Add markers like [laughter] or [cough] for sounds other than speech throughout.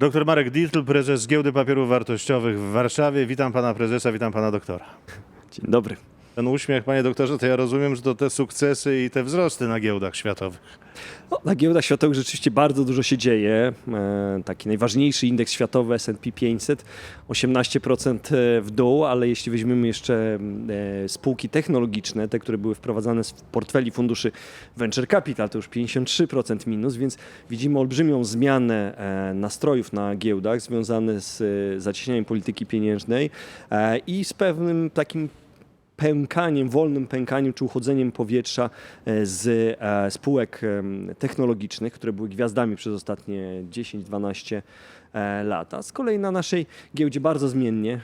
Doktor Marek Dietl, prezes Giełdy Papierów Wartościowych w Warszawie. Witam pana prezesa, witam pana doktora. Dzień dobry. Ten uśmiech, panie doktorze, to ja rozumiem, że to te sukcesy i te wzrosty na giełdach światowych. No, na giełdach światowych rzeczywiście bardzo dużo się dzieje. E, taki najważniejszy indeks światowy S&P 500 18% w dół, ale jeśli weźmiemy jeszcze e, spółki technologiczne, te, które były wprowadzane w portfeli funduszy Venture Capital, to już 53% minus, więc widzimy olbrzymią zmianę e, nastrojów na giełdach związane z zacieśnianiem polityki pieniężnej i z pewnym takim pękaniem, wolnym pękaniem czy uchodzeniem powietrza e, z e, spółek em, technologicznych, które były gwiazdami przez ostatnie 10-12 e, lata. Z kolei na naszej giełdzie bardzo zmiennie,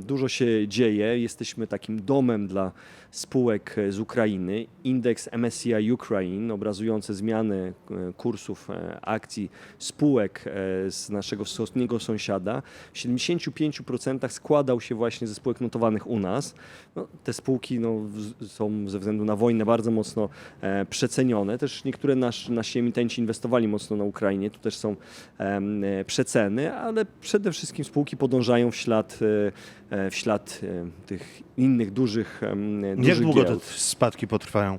dużo się dzieje. Jesteśmy takim domem dla spółek z Ukrainy. Indeks MSCI Ukraine, obrazujący zmiany e, kursów e, akcji spółek e, z naszego wschodniego sąsiada, w 75% składał się właśnie ze spółek notowanych u nas. No, te spółki no, są ze względu na wojnę bardzo mocno e, przecenione. Też niektóre nasz, nasi emitenci inwestowali mocno na Ukrainie, tu też są e, przeceny, ale przede wszystkim spółki podążają w ślad, e, e, w ślad e, tych innych dużych, Jak dużych długo te spadki potrwają?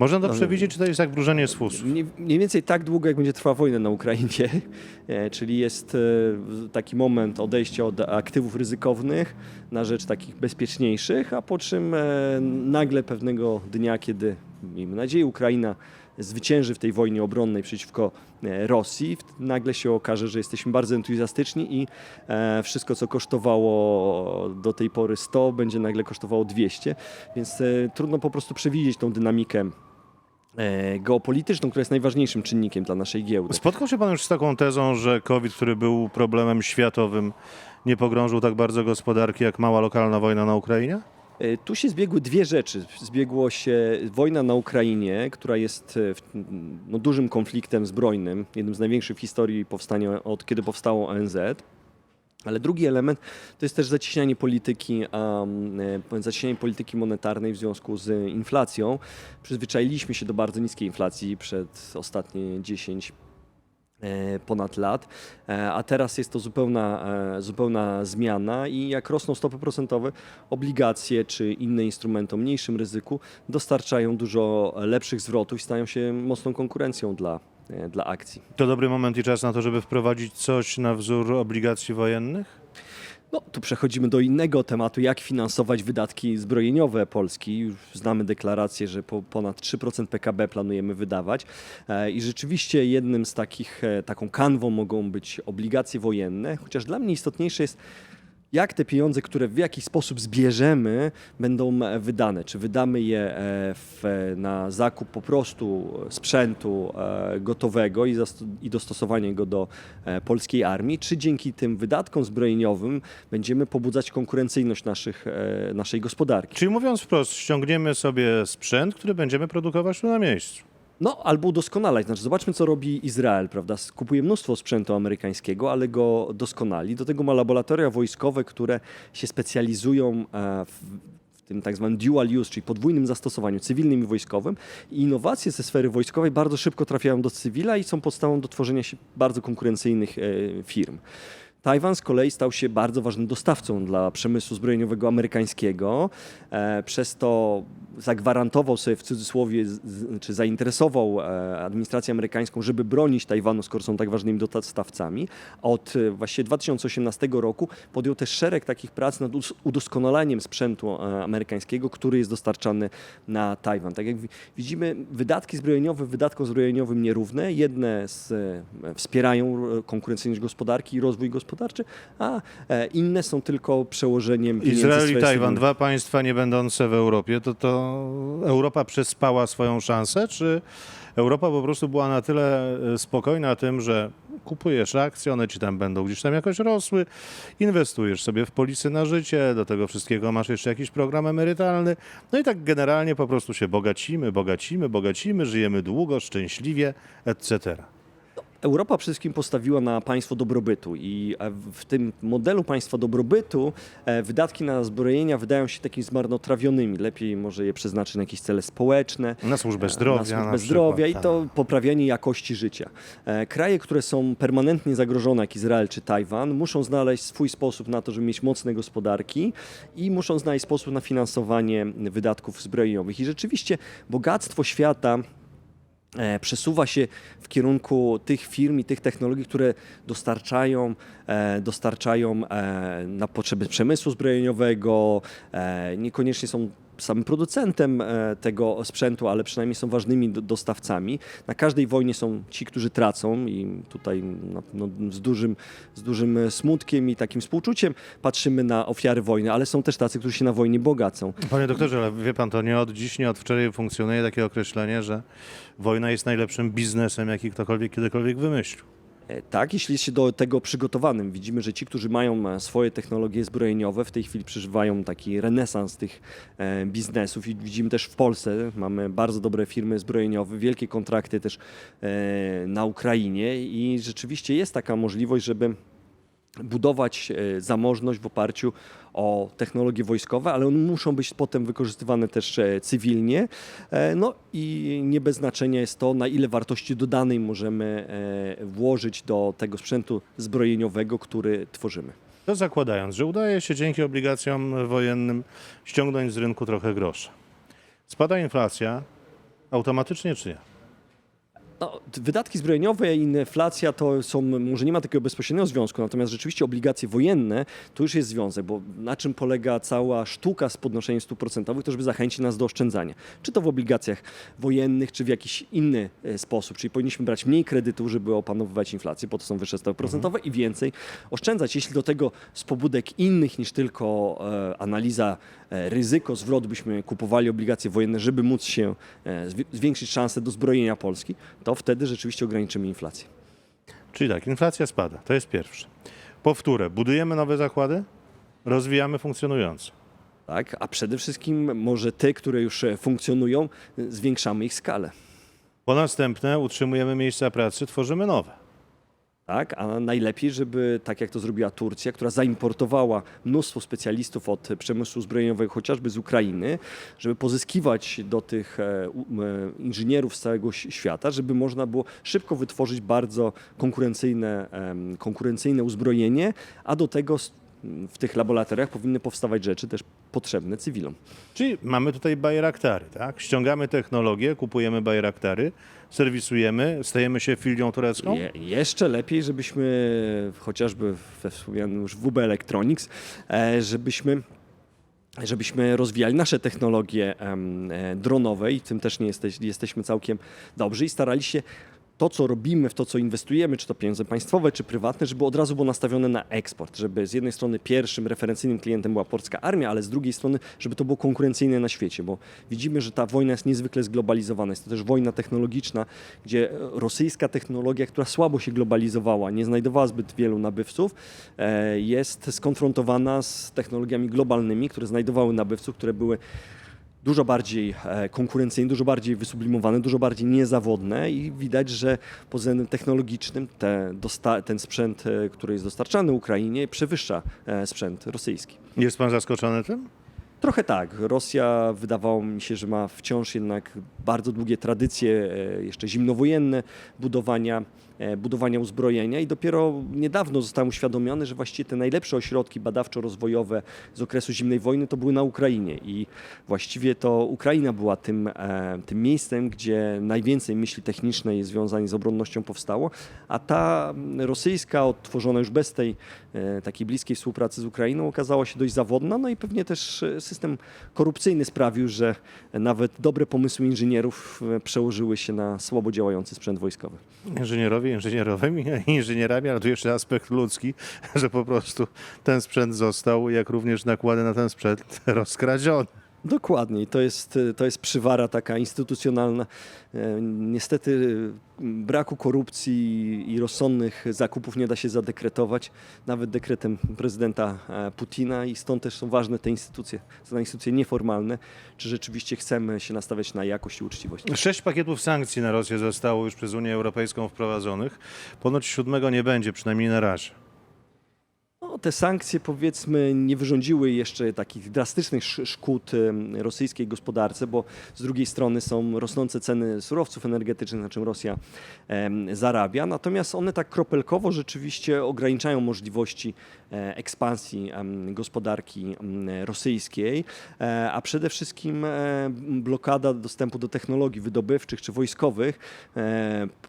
Można to No, przewidzieć, czy to jest jak wróżenie z fusów? Mniej, mniej więcej tak długo, jak będzie trwała wojna na Ukrainie, [laughs] E, czyli jest e, taki moment odejścia od aktywów ryzykownych na rzecz takich bezpieczniejszych, a po czym e, nagle pewnego dnia, kiedy miejmy nadzieję Ukraina zwycięży w tej wojnie obronnej przeciwko Rosji, nagle się okaże, że jesteśmy bardzo entuzjastyczni i wszystko, co kosztowało do tej pory 100, będzie nagle kosztowało 200, więc trudno po prostu przewidzieć tą dynamikę geopolityczną, która jest najważniejszym czynnikiem dla naszej giełdy. Spotkał się pan już z taką tezą, że COVID, który był problemem światowym, nie pogrążył tak bardzo gospodarki jak mała lokalna wojna na Ukrainie? E, Tu się zbiegły dwie rzeczy. Zbiegło się wojna na Ukrainie, która jest e, no, dużym konfliktem zbrojnym, jednym z największych w historii powstania od kiedy powstało ONZ. Ale drugi element to jest też zacieśnianie polityki, um, zacieśnianie polityki monetarnej w związku z inflacją. Przyzwyczailiśmy się do bardzo niskiej inflacji przez ostatnie 10 e, ponad lat, e, a teraz jest to zupełna, e, zupełna zmiana i jak rosną stopy procentowe, obligacje czy inne instrumenty o mniejszym ryzyku dostarczają dużo lepszych zwrotów i stają się mocną konkurencją dla, e, dla akcji. To dobry moment i czas na to, żeby wprowadzić coś na wzór obligacji wojennych? No, tu przechodzimy do innego tematu, jak finansować wydatki zbrojeniowe Polski. Już znamy deklarację, że po ponad 3% PKB planujemy wydawać E, i rzeczywiście jednym z takich, e, taką kanwą mogą być obligacje wojenne, chociaż dla mnie istotniejsze jest jak te pieniądze, które w jakiś sposób zbierzemy, będą e, wydane. Czy wydamy je e, w, na zakup po prostu sprzętu e, gotowego i, i dostosowanie go do e, polskiej armii, czy dzięki tym wydatkom zbrojeniowym będziemy pobudzać konkurencyjność naszych, e, naszej gospodarki. Czyli mówiąc wprost, ściągniemy sobie sprzęt, który będziemy produkować tu na miejscu. No, albo udoskonalać. Znaczy, zobaczmy, co robi Izrael, prawda? Kupuje mnóstwo sprzętu amerykańskiego, ale go doskonali. Do tego ma laboratoria wojskowe, które się specjalizują e, w, tym tak zwanym dual use, czyli podwójnym zastosowaniu cywilnym i wojskowym. I innowacje ze sfery wojskowej bardzo szybko trafiają do cywila i są podstawą do tworzenia się bardzo konkurencyjnych e, firm. Tajwan z kolei stał się bardzo ważnym dostawcą dla przemysłu zbrojeniowego amerykańskiego. E, przez to zagwarantował sobie w cudzysłowie, z- czy zainteresował e, administrację amerykańską, żeby bronić Tajwanu, skoro są tak ważnymi dostawcami. Od e, właśnie 2018 roku podjął też szereg takich prac nad udoskonaleniem sprzętu e, amerykańskiego, który jest dostarczany na Tajwan. Tak jak wi- widzimy, wydatki zbrojeniowe wydatkom zbrojeniowym nierówne. Jedne z, wspierają konkurencyjność gospodarki i rozwój gospodarczy, a inne są tylko przełożeniem pieniędzy Izrael i Tajwan, dwa państwa nie będące w Europie, to, to Europa przespała swoją szansę, czy Europa po prostu była na tyle e, spokojna tym, że kupujesz akcje, one ci tam będą gdzieś tam jakoś rosły, inwestujesz sobie w polisy na życie, do tego wszystkiego masz jeszcze jakiś program emerytalny, no i tak generalnie po prostu się bogacimy, bogacimy, bogacimy, żyjemy długo, szczęśliwie, etc. Europa przede wszystkim postawiła na państwo dobrobytu i e, w tym modelu państwa dobrobytu e, wydatki na zbrojenia wydają się takimi zmarnotrawionymi. Lepiej może je przeznaczyć na jakieś cele społeczne, Na służbę zdrowia. na służbę na zdrowia przykład, i tak. to poprawianie jakości życia. E, Kraje, które są permanentnie zagrożone, jak Izrael czy Tajwan, muszą znaleźć swój sposób na to, żeby mieć mocne gospodarki i muszą znaleźć sposób na finansowanie wydatków zbrojeniowych. I rzeczywiście bogactwo świata e, przesuwa się w kierunku tych firm i tych technologii, które dostarczają, e, dostarczają e, na potrzeby przemysłu zbrojeniowego, e, niekoniecznie są samym producentem e, tego sprzętu, ale przynajmniej są ważnymi do- dostawcami. Na każdej wojnie są ci, którzy tracą i tutaj no, no, z, dużym, z dużym e, smutkiem i takim współczuciem patrzymy na ofiary wojny, ale są też tacy, którzy się na wojnie bogacą. Panie doktorze, ale wie pan, to nie od dziś, nie od wczoraj funkcjonuje takie określenie, że wojna jest najlepszym biznesem, jaki ktokolwiek kiedykolwiek wymyślił. E, Tak, jeśli jest się do tego przygotowanym. Widzimy, że ci, którzy mają e, swoje technologie zbrojeniowe, w tej chwili przeżywają taki renesans tych e, biznesów i widzimy też w Polsce, mamy bardzo dobre firmy zbrojeniowe, wielkie kontrakty też na Ukrainie i rzeczywiście jest taka możliwość, żeby budować e, zamożność w oparciu o technologie wojskowe, ale one muszą być potem wykorzystywane też e, cywilnie. E, No i nie bez znaczenia jest to, na ile wartości dodanej możemy włożyć do tego sprzętu zbrojeniowego, który tworzymy. To zakładając, że udaje się dzięki obligacjom wojennym ściągnąć z rynku trochę groszy. Spada inflacja automatycznie czy nie? No, wydatki zbrojeniowe i inflacja to są, może nie ma takiego bezpośredniego związku, natomiast rzeczywiście obligacje wojenne to już jest związek, bo na czym polega cała sztuka z podnoszeniem stóp procentowych, to żeby zachęcić nas do oszczędzania. Czy to w obligacjach wojennych, czy w jakiś inny e, sposób. Czyli powinniśmy brać mniej kredytów, żeby opanowywać inflację, po to są wyższe stopy procentowe i więcej oszczędzać. Jeśli do tego z pobudek innych niż tylko e, analiza e, ryzyko, zwrot byśmy kupowali obligacje wojenne, żeby móc się e, zwi- zwiększyć szanse do zbrojenia Polski, to wtedy rzeczywiście ograniczymy inflację. Czyli tak, inflacja spada, to jest pierwsze. Powtórę, budujemy nowe zakłady, rozwijamy funkcjonujące. Tak? A przede wszystkim może te, które już e, funkcjonują, e, zwiększamy ich skalę. Po następne utrzymujemy miejsca pracy, tworzymy nowe. Tak? A najlepiej, żeby tak jak to zrobiła Turcja, która zaimportowała mnóstwo specjalistów od przemysłu zbrojeniowego, chociażby z Ukrainy, żeby pozyskiwać do tych e, inżynierów z całego świata, żeby można było szybko wytworzyć bardzo konkurencyjne, konkurencyjne uzbrojenie, a do tego w tych laboratoriach powinny powstawać rzeczy też potrzebne cywilom. Czyli mamy tutaj bajraktary, tak? Ściągamy technologię, kupujemy bajraktary, serwisujemy, stajemy się filią turecką. Je, jeszcze lepiej, żebyśmy chociażby we wspomnianym już WB Electronics, e, żebyśmy żebyśmy rozwijali nasze technologie e, dronowe i w tym też nie jesteś, jesteśmy całkiem dobrzy i starali się to, co robimy, w to, co inwestujemy, czy to pieniądze państwowe, czy prywatne, żeby od razu było nastawione na eksport, żeby z jednej strony pierwszym referencyjnym klientem była polska armia, ale z drugiej strony, żeby to było konkurencyjne na świecie, bo widzimy, że ta wojna jest niezwykle zglobalizowana. Jest to też wojna technologiczna, gdzie rosyjska technologia, która słabo się globalizowała, nie znajdowała zbyt wielu nabywców, e, jest skonfrontowana z technologiami globalnymi, które znajdowały nabywców, które były dużo bardziej e, konkurencyjne, dużo bardziej wysublimowane, dużo bardziej niezawodne i widać, że pod względem technologicznym te, ten sprzęt, e, który jest dostarczany Ukrainie, przewyższa e, sprzęt rosyjski. Jest pan zaskoczony tym? Trochę tak. Rosja wydawało mi się, że ma wciąż jednak bardzo długie tradycje, jeszcze zimnowojenne budowania, budowania uzbrojenia i dopiero niedawno zostałem uświadomiony, że właściwie te najlepsze ośrodki badawczo-rozwojowe z okresu zimnej wojny to były na Ukrainie. I właściwie to Ukraina była tym, e, tym miejscem, gdzie najwięcej myśli technicznej związanej z obronnością powstało, a ta rosyjska, odtworzona już bez tej e, takiej bliskiej współpracy z Ukrainą, okazała się dość zawodna, no i pewnie też e, system korupcyjny sprawił, że nawet dobre pomysły inżynierów e, przełożyły się na słabo działający sprzęt wojskowy. Inżynierowie, inżynierowymi, [laughs] inżynierami, ale tu jeszcze aspekt ludzki, [laughs] że po prostu ten sprzęt został, jak również nakłady na ten sprzęt [laughs] rozkradziony. Dokładnie. To jest, to jest przywara taka instytucjonalna. E, Niestety braku korupcji i rozsądnych zakupów nie da się zadekretować, nawet dekretem prezydenta e, Putina i stąd też są ważne te instytucje, to instytucje nieformalne, czy rzeczywiście chcemy się nastawiać na jakość i uczciwość. Sześć pakietów sankcji na Rosję zostało już przez Unię Europejską wprowadzonych. Ponoć siódmego nie będzie, przynajmniej na razie. Te sankcje powiedzmy nie wyrządziły jeszcze takich drastycznych sz- szkód rosyjskiej gospodarce, bo z drugiej strony są rosnące ceny surowców energetycznych, na czym Rosja zarabia. Natomiast one tak kropelkowo rzeczywiście ograniczają możliwości e, ekspansji gospodarki rosyjskiej, e, a przede wszystkim e, blokada dostępu do technologii wydobywczych czy wojskowych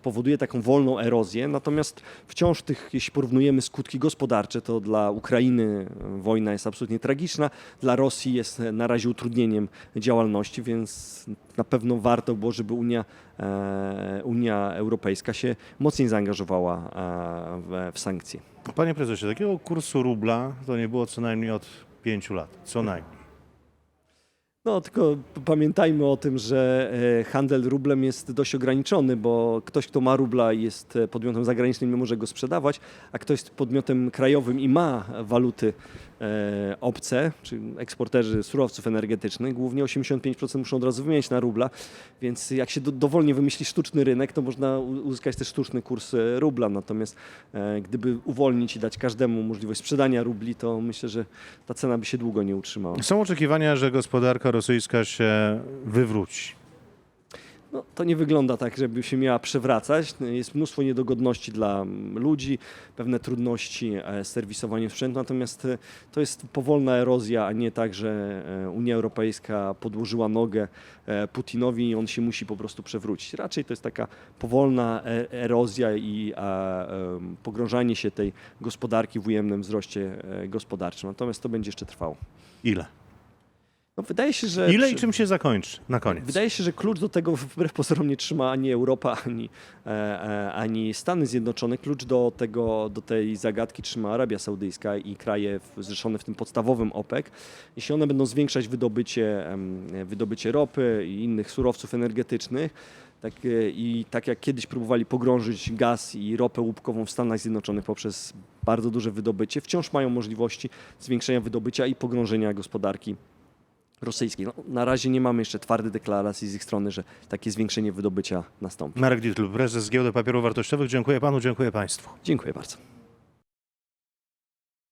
powoduje taką wolną erozję. Natomiast wciąż tych, jeśli porównujemy skutki gospodarcze, to dla Ukrainy e, wojna jest absolutnie tragiczna, dla Rosji jest na razie utrudnieniem działalności, więc na pewno warto było, żeby Unia, e, Unia Europejska się mocniej zaangażowała e, w, w sankcje. Panie prezesie, takiego kursu rubla to nie było co najmniej od pięciu lat. Co najmniej. No, tylko pamiętajmy o tym, że e, handel rublem jest dość ograniczony, bo ktoś, kto ma rubla i jest e, podmiotem zagranicznym, nie może go sprzedawać, a ktoś jest podmiotem krajowym i ma waluty e, obce, czy eksporterzy surowców energetycznych, głównie 85% muszą od razu wymienić na rubla, więc jak się do, dowolnie wymyśli sztuczny rynek, to można uzyskać też sztuczny kurs e, rubla. Natomiast e, gdyby uwolnić i dać każdemu możliwość sprzedania rubli, to myślę, że ta cena by się długo nie utrzymała. Są oczekiwania, że gospodarka rosyjska się wywróci. No, to nie wygląda tak, żeby się miała przewracać. Jest mnóstwo niedogodności dla ludzi, pewne trudności e, z serwisowaniem sprzętu, natomiast e, to jest powolna erozja, a nie tak, że e, Unia Europejska podłożyła nogę Putinowi i on się musi po prostu przewrócić. Raczej to jest taka powolna erozja i pogrążanie się tej gospodarki w ujemnym wzroście gospodarczym. Natomiast to będzie jeszcze trwało. Ile? No, wydaje się, że... Ile i czym się zakończy na koniec? Wydaje się, że klucz do tego wbrew pozorom nie trzyma ani Europa, ani, e, e, ani Stany Zjednoczone. Klucz do, tego, do tej zagadki trzyma Arabia Saudyjska i kraje zrzeszone w tym podstawowym OPEC. Jeśli one będą zwiększać wydobycie, wydobycie ropy i innych surowców energetycznych, tak, e, i tak jak kiedyś próbowali pogrążyć gaz i ropę łupkową w Stanach Zjednoczonych poprzez bardzo duże wydobycie, wciąż mają możliwości zwiększenia wydobycia i pogrążenia gospodarki rosyjskiej. No, na razie nie mamy jeszcze twardej deklaracji z ich strony, że takie zwiększenie wydobycia nastąpi. Marek Dietl, prezes Giełdy Papierów Wartościowych. Dziękuję panu, dziękuję państwu. Dziękuję bardzo.